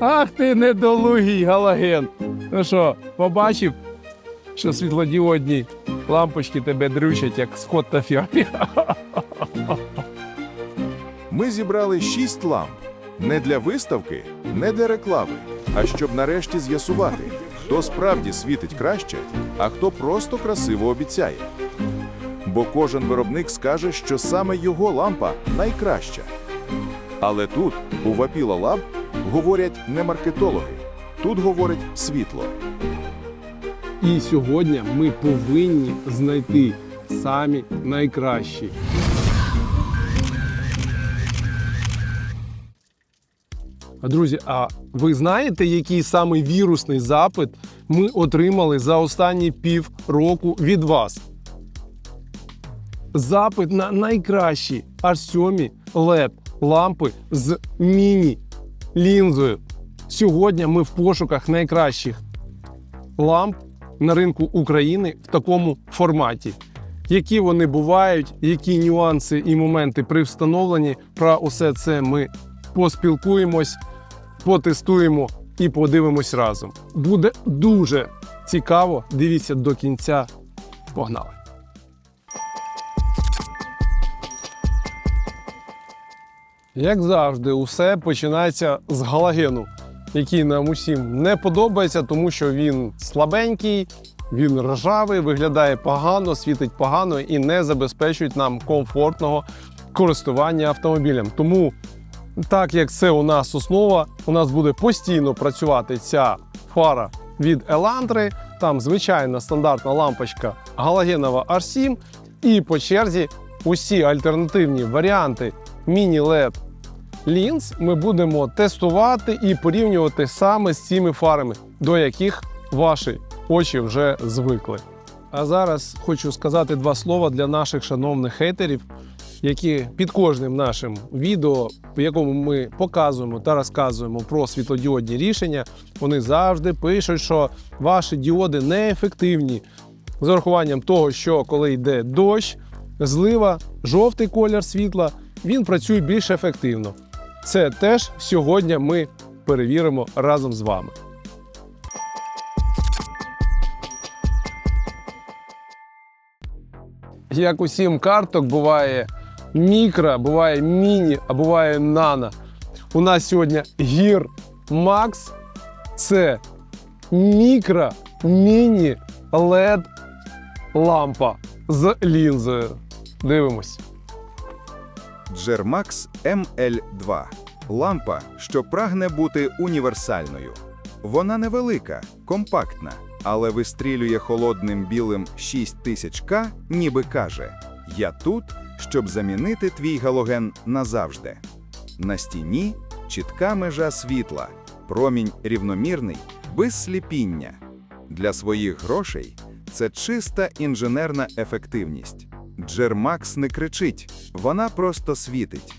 Ах ти недолугий галаген. Ну що, побачив, що світлодіодні лампочки тебе дрючать, як скот та фіамі. Ми зібрали шість ламп не для виставки, не для реклами, а щоб нарешті з'ясувати, хто справді світить краще, а хто просто красиво обіцяє. Бо кожен виробник скаже, що саме його лампа найкраща. Але тут, у Вапіла Лаб, говорять не маркетологи, тут говорить світло. І сьогодні ми повинні знайти самі найкращі. Друзі, а ви знаєте, який самий вірусний запит ми отримали за останні пів року від вас? Запит на найкращі аж 7 LED лампи з міні-лінзою. Сьогодні ми в пошуках найкращих ламп на ринку України в такому форматі. Які вони бувають, які нюанси і моменти при встановленні, про усе це ми поспілкуємось, потестуємо і подивимось разом. Буде дуже цікаво. Дивіться до кінця. Погнали! Як завжди, усе починається з галогену, який нам усім не подобається, тому що він слабенький, він ржавий, виглядає погано, світить погано і не забезпечують нам комфортного користування автомобілем. Тому, так як це у нас основа, у нас буде постійно працювати ця фара від Елантри. Там звичайна стандартна лампочка галогенова R7, і по черзі усі альтернативні варіанти міні-LED лінз ми будемо тестувати і порівнювати саме з цими фарами, до яких ваші очі вже звикли. А зараз хочу сказати два слова для наших шановних хейтерів, які під кожним нашим відео, в якому ми показуємо та розказуємо про світлодіодні рішення, вони завжди пишуть, що ваші діоди неефективні. З урахуванням того, що коли йде дощ, злива, жовтий колір світла, він працює більш ефективно. Це теж сьогодні ми перевіримо разом з вами. Як у сім карток буває мікро, буває міні, а буває нано. У нас сьогодні гір Макс. Це мікро міні LED лампа з лінзою. Дивимось. Джермакс ML2 лампа, що прагне бути універсальною. Вона невелика, компактна, але вистрілює холодним білим 6000К, ніби каже: Я тут, щоб замінити твій галоген назавжди. На стіні чітка межа світла, промінь рівномірний, без сліпіння. Для своїх грошей це чиста інженерна ефективність. Джермакс не кричить, вона просто світить.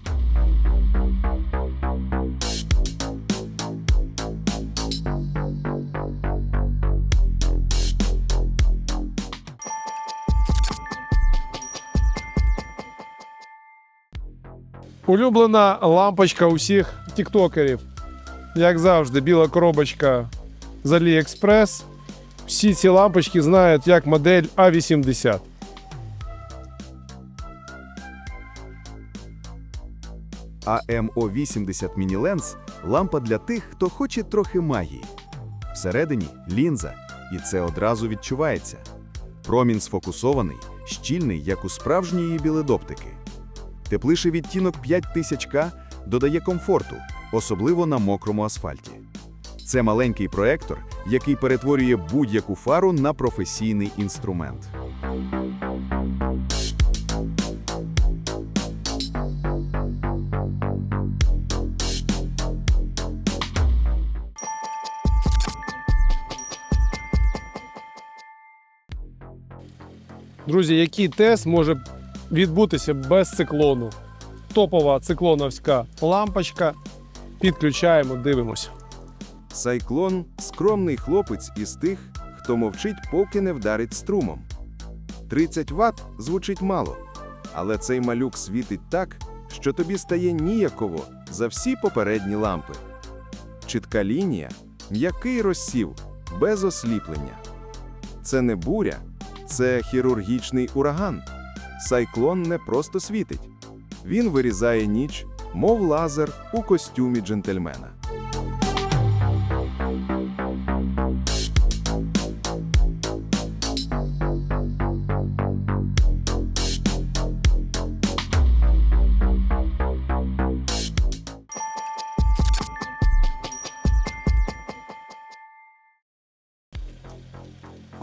Улюблена лампочка усіх тіктокерів. Як завжди, біла коробочка з AliExpress. Всі ці лампочки знають як модель A80. АМО-80 Mini Lens – лампа для тих, хто хоче трохи магії. Всередині лінза, і це одразу відчувається. Промінь сфокусований, щільний, як у справжньої біледоптики. Теплиший відтінок 5000К додає комфорту, особливо на мокрому асфальті. Це маленький проектор, який перетворює будь-яку фару на професійний інструмент. Друзі, який тест може відбутися без циклону? Топова циклоновська лампочка. Підключаємо, дивимося. Сайклон скромний хлопець із тих, хто мовчить, поки не вдарить струмом. 30 Вт звучить мало, але цей малюк світить так, що тобі стає ніяково за всі попередні лампи. чітка лінія, м'який розсів, без осліплення. Це не буря, це хірургічний ураган. Сайклон не просто світить. Він вирізає ніч, мов лазер у костюмі джентльмена.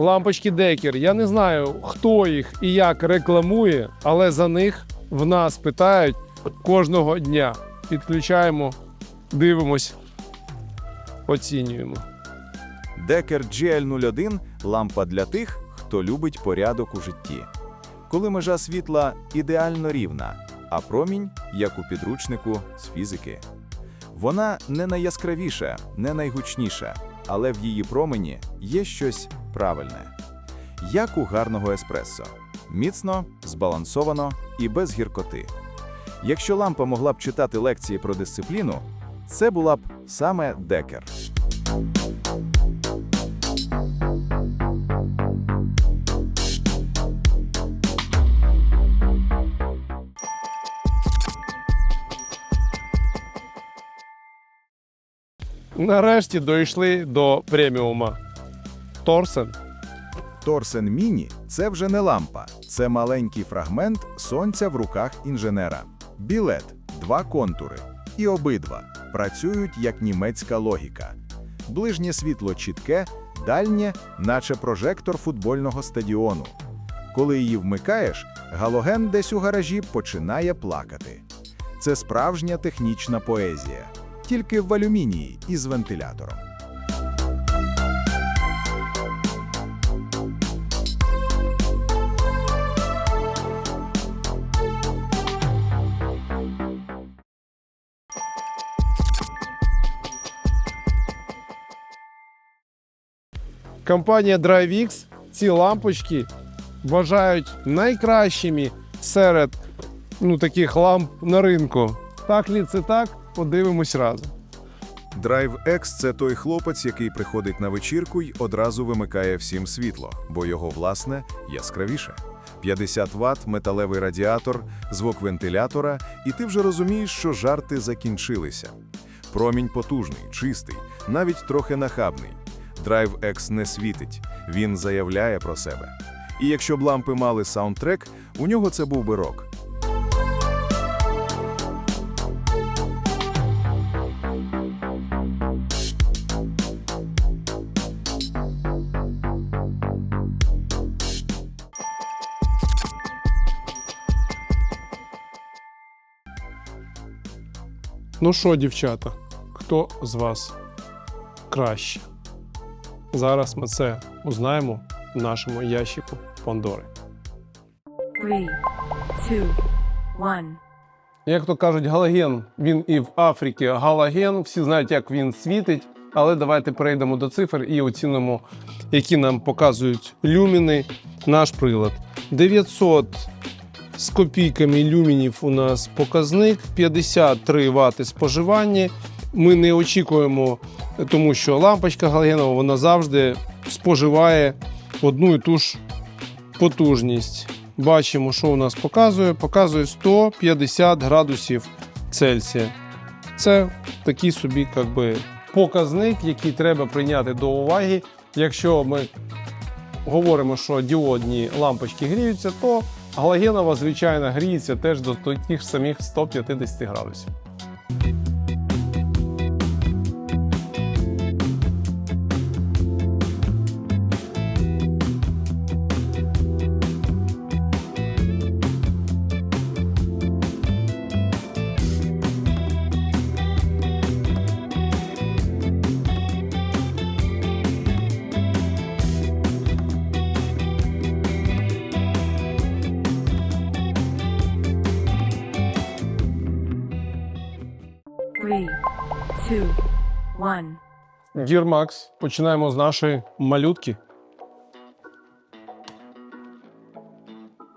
Лампочки Декер. Я не знаю, хто їх і як рекламує, але за них в нас питають кожного дня. Підключаємо, дивимось, оцінюємо. Декер GL01 – лампа для тих, хто любить порядок у житті. Коли межа світла ідеально рівна, а промінь, як у підручнику з фізики. Вона не найяскравіша, не найгучніша, але в її промені є щось правильне. Як у гарного еспресо. Міцно, збалансовано і без гіркоти. Якщо лампа могла б читати лекції про дисципліну, це була б саме Декер. Нарешті дійшли до преміума. Торсен. Торсен Міні це вже не лампа, це маленький фрагмент сонця в руках інженера. Білет, два контури. І обидва працюють як німецька логіка. Ближнє світло чітке, дальнє, наче прожектор футбольного стадіону. Коли її вмикаєш, галоген десь у гаражі починає плакати. Це справжня технічна поезія, тільки в алюмінії із вентилятором. Компанія DriveX ці лампочки вважають найкращими серед ну, таких ламп на ринку. Так лі це так? Подивимось разом. Drive X – це той хлопець, який приходить на вечірку й одразу вимикає всім світло, бо його власне яскравіше. 50 Вт, металевий радіатор, звук вентилятора, і ти вже розумієш, що жарти закінчилися. Промінь потужний, чистий, навіть трохи нахабний. Drive X не світить, він заявляє про себе. І якщо б лампи мали саундтрек, у нього це був би рок. Ну що, дівчата, хто з вас краще? Зараз ми це узнаємо в нашому ящику Пандори. Three, two, one. Як то кажуть, галоген, він і в Африці галоген, всі знають, як він світить. Але давайте перейдемо до цифр і оцінимо, які нам показують люміни наш прилад. 900 з копійками люмінів у нас показник, 53 Вт споживання. Ми не очікуємо, тому що лампочка галогенова вона завжди споживає одну і ту ж потужність. Бачимо, що у нас показує. Показує 150 градусів Цельсія. Це такий собі как би, показник, який треба прийняти до уваги. Якщо ми говоримо, що діодні лампочки гріються, то галогенова, звичайно, гріється теж до тих самих 150 градусів. One. Dear Max, починаємо з нашої малютки.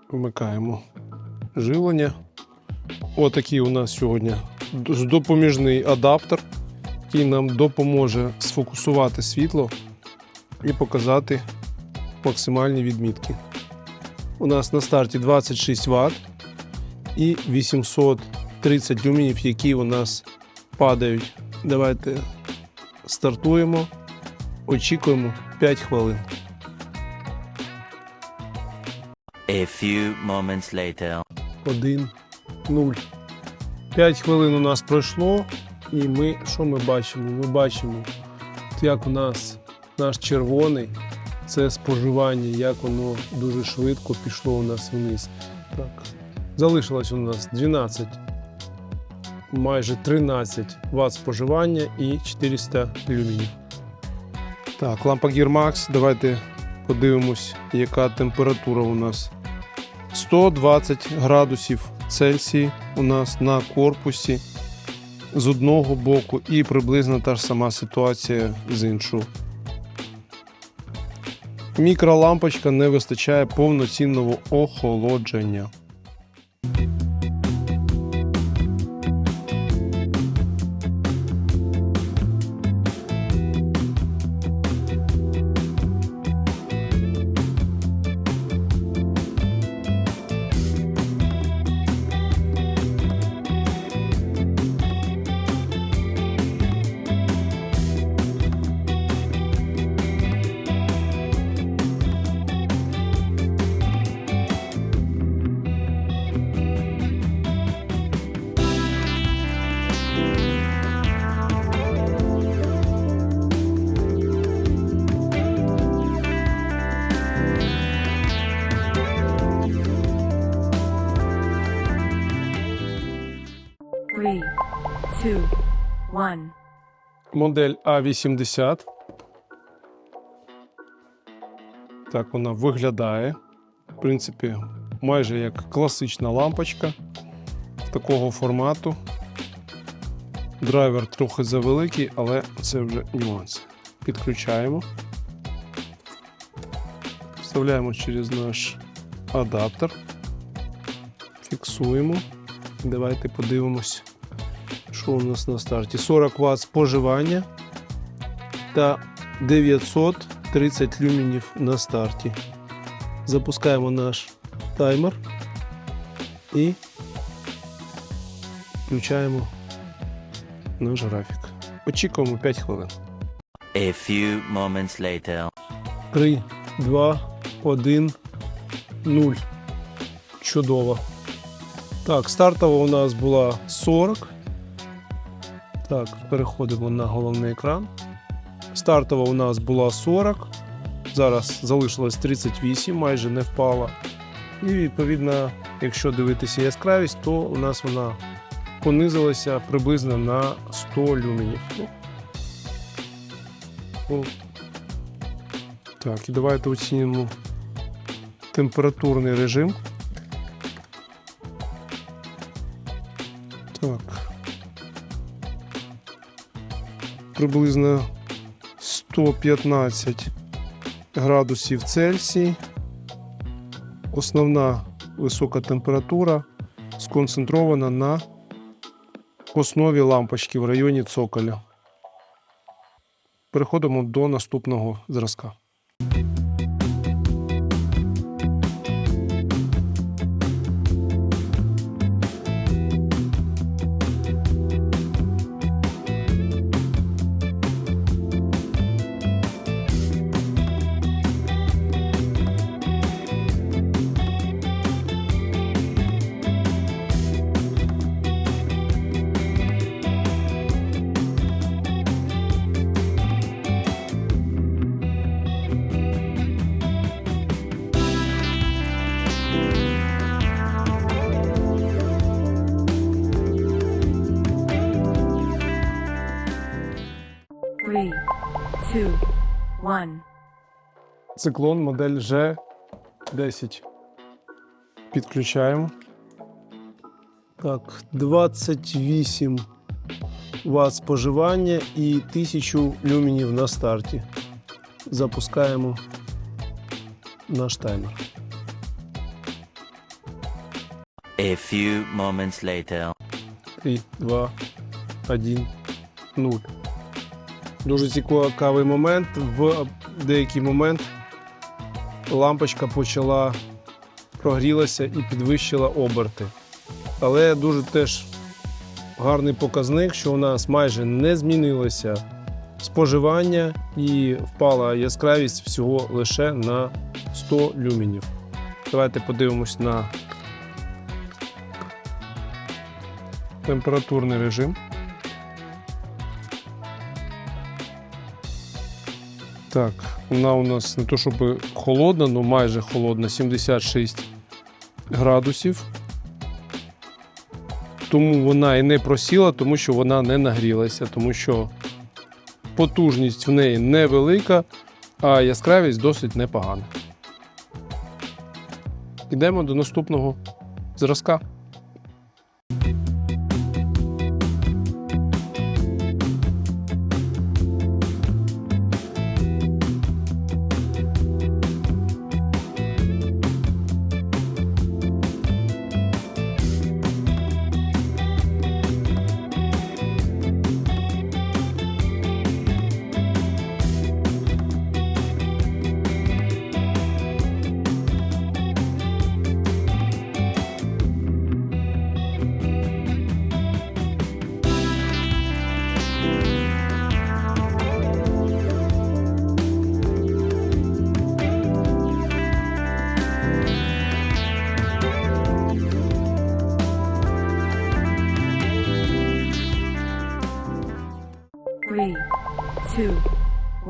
Вмикаємо живлення. Отакий у нас сьогодні допоміжний адаптер. який нам допоможе сфокусувати світло і показати максимальні відмітки. У нас на старті 26 Вт і 830 люменів, які у нас падають. Давайте стартуємо, очікуємо 5 хвилин. A few moments later. 1, 0. 5 хвилин у нас пройшло, і ми що ми бачимо? Ми бачимо, як у нас наш червоний, це споживання, як воно дуже швидко пішло у нас вниз. Так. Залишилось у нас 12, майже 13 Вт споживання і 400 люмінів. Так, лампа Gear Max. Давайте подивимось, яка температура у нас. 120 градусів Цельсії у нас на корпусі з одного боку, і приблизно та ж сама ситуація з іншого. Мікролампочка не вистачає повноцінного охолодження. Модель А80. Так вона виглядає. В принципі, майже як класична лампочка такого формату. Драйвер трохи завеликий, але це вже нюанс. Підключаємо. Вставляємо через наш адаптер. Фіксуємо. Давайте подивимось, що у нас на старті. 40 Вт споживання та 930 люменів на старті. Запускаємо наш таймер і включаємо наш графік. Очікуємо 5 хвилин. A few moments later. 3, 2, 1, 0. Чудово. Так, стартова у нас була 40. Так, переходимо на головний екран. Стартова у нас була 40. Зараз залишилось 38, майже не впала. І відповідно, якщо дивитися яскравість, то у нас вона понизилася приблизно на 100 люменів. Ну, так, і давайте оцінимо температурний режим. Приблизно 115 градусів Цельсій. Основна висока температура сконцентрована на основі лампочки в районі цоколя. Переходимо до наступного зразка. Циклон модель G10. Підключаємо. Так, 28 Вт споживання і 1000 люменів на старті. Запускаємо наш таймер. A few moments later. 3, 2, 1, 0. Дуже цікавий момент. В деякий момент лампочка почала прогрілася і підвищила оберти. Але дуже теж гарний показник, що у нас майже не змінилося споживання і впала яскравість всього лише на 100 люмінів. Давайте подивимось на температурний режим. Так, вона у нас не то щоб холодна, але майже холодна, 76 градусів. Тому вона і не просіла, тому що вона не нагрілася, тому що потужність в неї невелика, а яскравість досить непогана. Йдемо до наступного зразка.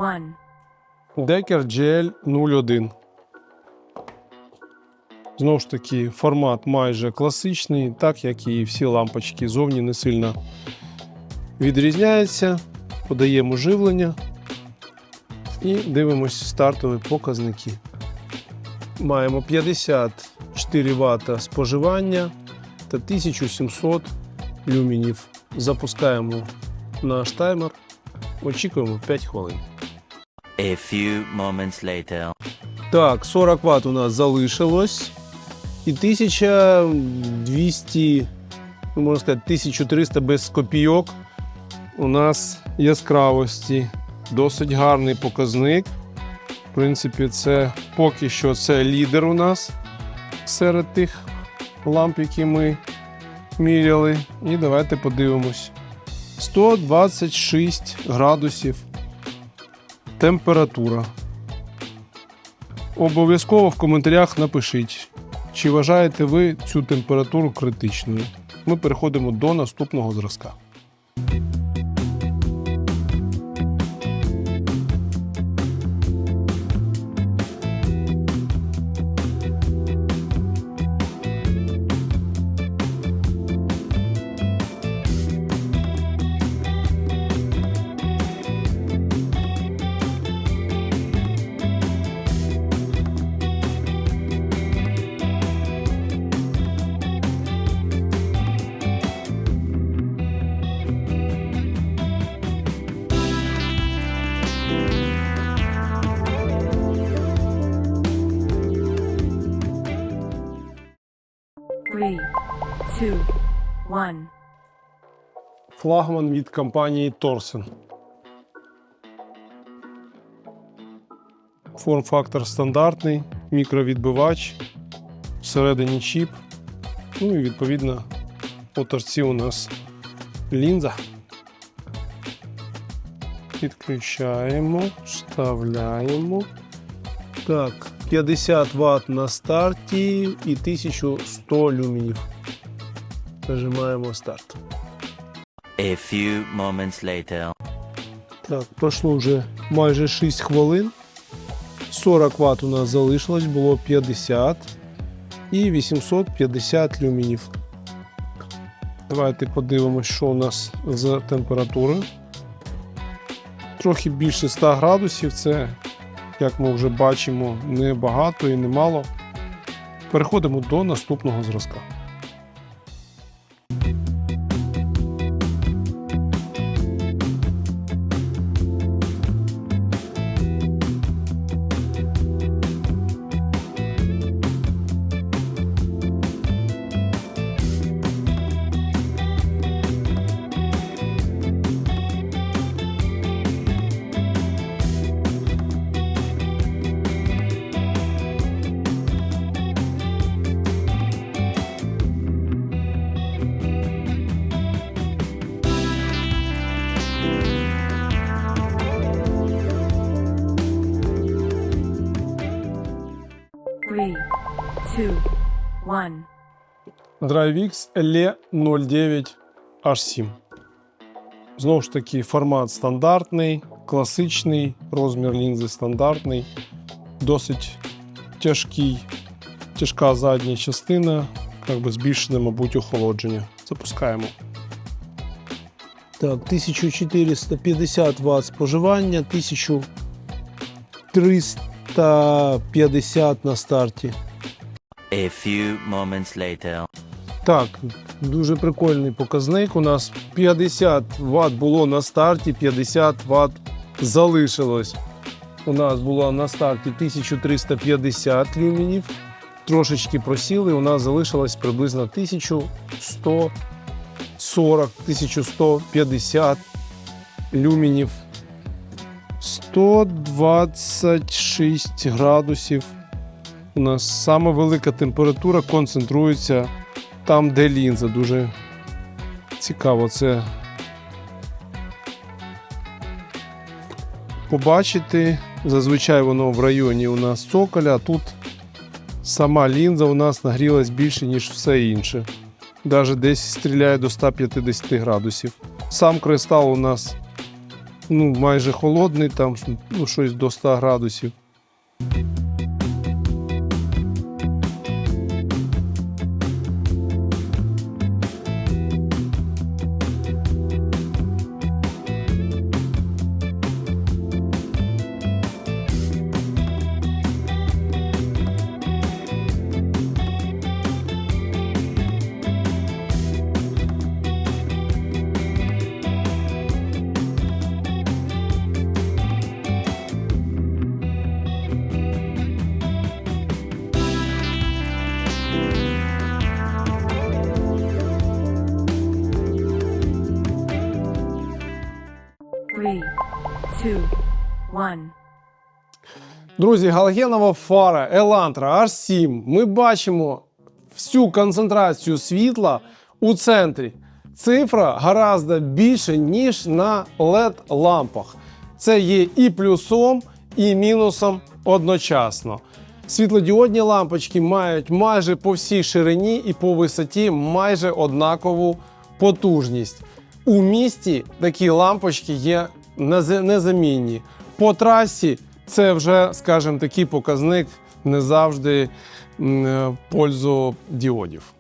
1. Декер GL 01. Знову ж таки, формат майже класичний, так як і всі лампочки зовні не сильно відрізняються. Подаємо живлення і дивимося стартові показники. Маємо 54 Вт споживання та 1700 люмінів. Запускаємо наш таймер. Очікуємо 5 хвилин. A few moments later. Так, 40 Вт у нас залишилось. І 1200, ну, можна сказати, 1300 без копійок. У нас яскравості. Досить гарний показник. В принципі, це поки що це лідер у нас серед тих ламп, які ми міряли. І давайте подивимось. 126 градусів температура. Обов'язково в коментарях напишіть, чи вважаєте ви цю температуру критичною. Ми переходимо до наступного зразка. Флагман від компанії Torsen. Форм-фактор стандартний, мікровідбивач, всередині чіп. Ну і відповідно по торці у нас лінза. Підключаємо, вставляємо. Так, 50 Вт на старті і 1100 люмінів. Нажимаємо старт. A few moments later. Так, пройшло вже майже 6 хвилин. 40 Вт у нас залишилось, було 50 і 850 люмінів. Давайте подивимось, що у нас з температурою. Трохи більше 100 градусів. Це, як ми вже бачимо, не багато і не мало. Переходимо до наступного зразка. DriveX LE 09 H7. Знову ж таки, формат стандартний, класичний, розмір лінзи стандартний, досить тяжкий, тяжка задня частина, як би збільшене, мабуть, охолодження. Запускаємо. Так, 1450 Вт споживання, 1350 на старті. A few moments later. Так, дуже прикольний показник. У нас 50 Вт було на старті, 50 Вт залишилось. У нас було на старті 1350 люмінів. Трошечки просіли, у нас залишилось приблизно 1140, 1150 люмінів. 126 градусів. У нас сама велика температура концентрується там, де лінза. Дуже цікаво це побачити. Зазвичай воно в районі у нас цоколя, а тут сама лінза у нас нагрілась більше, ніж все інше. Навіть десь стріляє до 150 градусів. Сам кристал у нас ну, майже холодний, там ну, щось до 100 градусів. Друзі, галогенова фара Elantra H7. Ми бачимо всю концентрацію світла у центрі. Цифра гораздо більше, ніж на LED-лампах. Це є і плюсом, і мінусом одночасно. Світлодіодні лампочки мають майже по всій ширині і по висоті майже однакову потужність. У місті такі лампочки є незамінні. По трасі це вже, скажімо, такий показник не завжди е, в пользу діодів.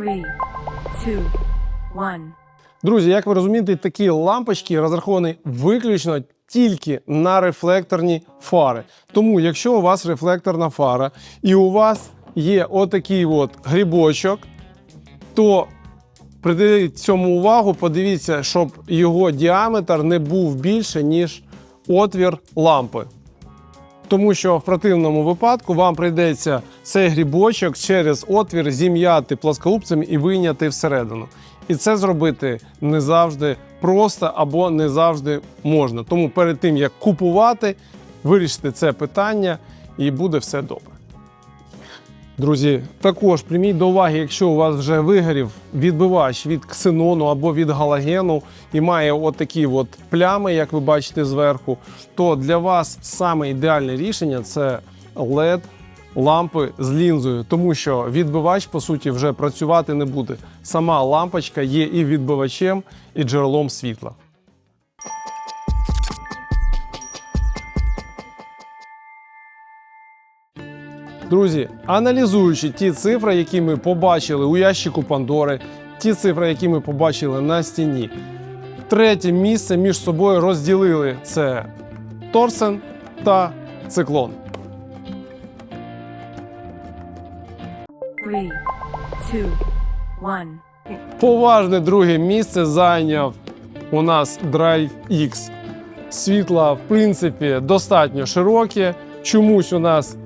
Three, two, one. Друзі, як ви розумієте, такі лампочки розраховані виключно тільки на рефлекторні фари. Тому, якщо у вас рефлекторна фара і у вас є отакий от грибочок, то приділіть цьому увагу, подивіться, щоб його діаметр не був більше, ніж отвір лампи. Тому що в противному випадку вам прийдеться цей грібочок через отвір зім'яти плосколупцем і вийняти всередину. І це зробити не завжди просто або не завжди можна. Тому перед тим як купувати, вирішити це питання і буде все добре. Друзі, також прийміть до уваги, якщо у вас вже вигорів відбивач від ксенону або від галогену і має от от плями, як ви бачите зверху, то для вас саме ідеальне рішення це LED лампи з лінзою, тому що відбивач, по суті, вже працювати не буде. Сама лампочка є і відбивачем, і джерелом світла. Друзі, аналізуючи ті цифри, які ми побачили у ящику Пандори, ті цифри, які ми побачили на стіні, третє місце між собою розділили це Торсен та Циклон. Three, two, one. Поважне друге місце зайняв у нас Drive X. Світла, в принципі, достатньо широке. Чомусь у нас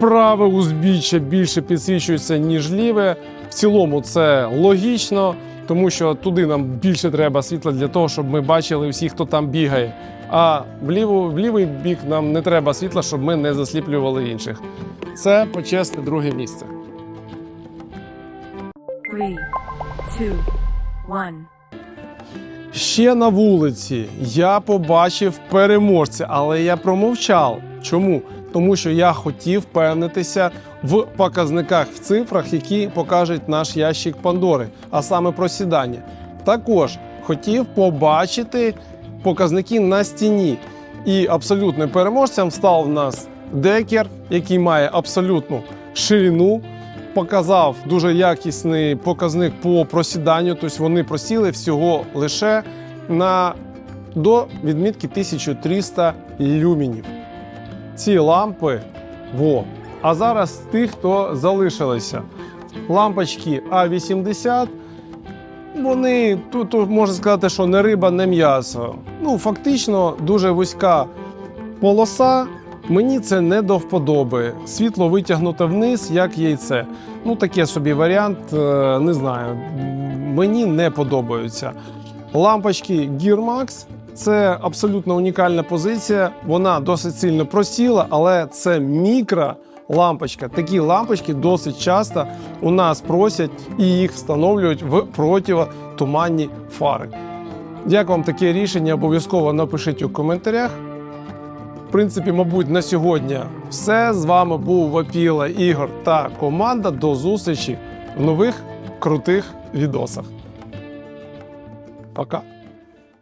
праве узбіччя більше підсвічується, ніж ліве. В цілому це логічно, тому що туди нам більше треба світла для того, щоб ми бачили всіх, хто там бігає. А в, ліву, в лівий бік нам не треба світла, щоб ми не засліплювали інших. Це почесне друге місце. Three, two, one. Ще на вулиці я побачив переможця, але я промовчав. Чому? Тому що я хотів впевнитися в показниках в цифрах, які покаже наш ящик Пандори, а саме просідання. Також хотів побачити показники на стіні. І абсолютним переможцем став у нас декер, який має абсолютну ширину. Показав дуже якісний показник по просіданню. Тобто вони просіли всього лише на до відмітки 1300 люмінів. Ці лампи во. А зараз тих, хто залишилися. Лампочки А80. Вони тут, можна сказати, що не риба, не м'ясо. Ну, фактично, дуже вузька полоса. Мені це не до вподоби. Світло витягнуте вниз, як яйце. Ну, таке собі варіант, е, не знаю. Мені не подобаються. Лампочки Gearmax це абсолютно унікальна позиція. Вона досить сильно просіла, але це мікро лампочка. Такі лампочки досить часто у нас просять і їх встановлюють в противотуманні фари. Як вам таке рішення? Обов'язково напишіть у коментарях. В принципі, мабуть, на сьогодні все. З вами був Вапіла Ігор та команда. До зустрічі в нових крутих відосах. Пока.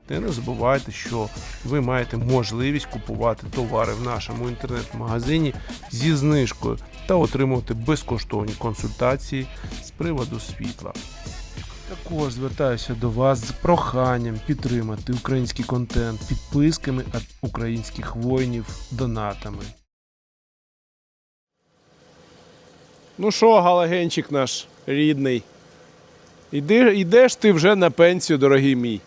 Та не забувайте, що ви маєте можливість купувати товари в нашому інтернет-магазині зі знижкою та отримувати безкоштовні консультації з приводу світла. Також звертаюся до вас з проханням підтримати український контент підписками від українських воїнів донатами. Ну що, галагенчик наш рідний? Іди, ідеш ти вже на пенсію, дорогий мій.